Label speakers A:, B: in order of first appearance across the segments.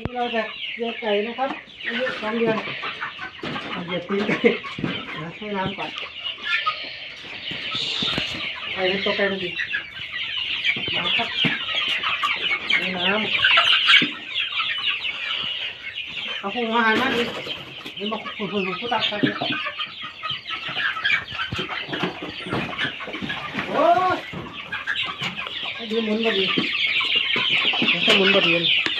A: นี้เราจะเลี้ยงไก่นะครับอายุสองเดือนเอาเหยียบตีนไก่นะให้น้ำก่อนไก่ตัวไก่มันดีน้ำครับให้น้ำเอาพุงอาหารมาดินี่มาคุณคุณคุณตักไปดิโอ้ยดีหมุนก็ดีมันก็หมุนก็ดีใช่ใช่ไหมหมุนไม่ขอลย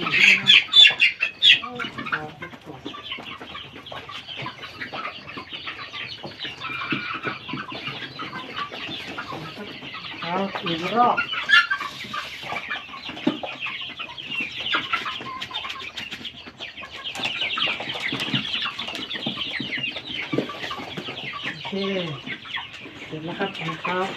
A: เอาอีกรอบโอเคเสร็จแล้วครับขอบคุณครับ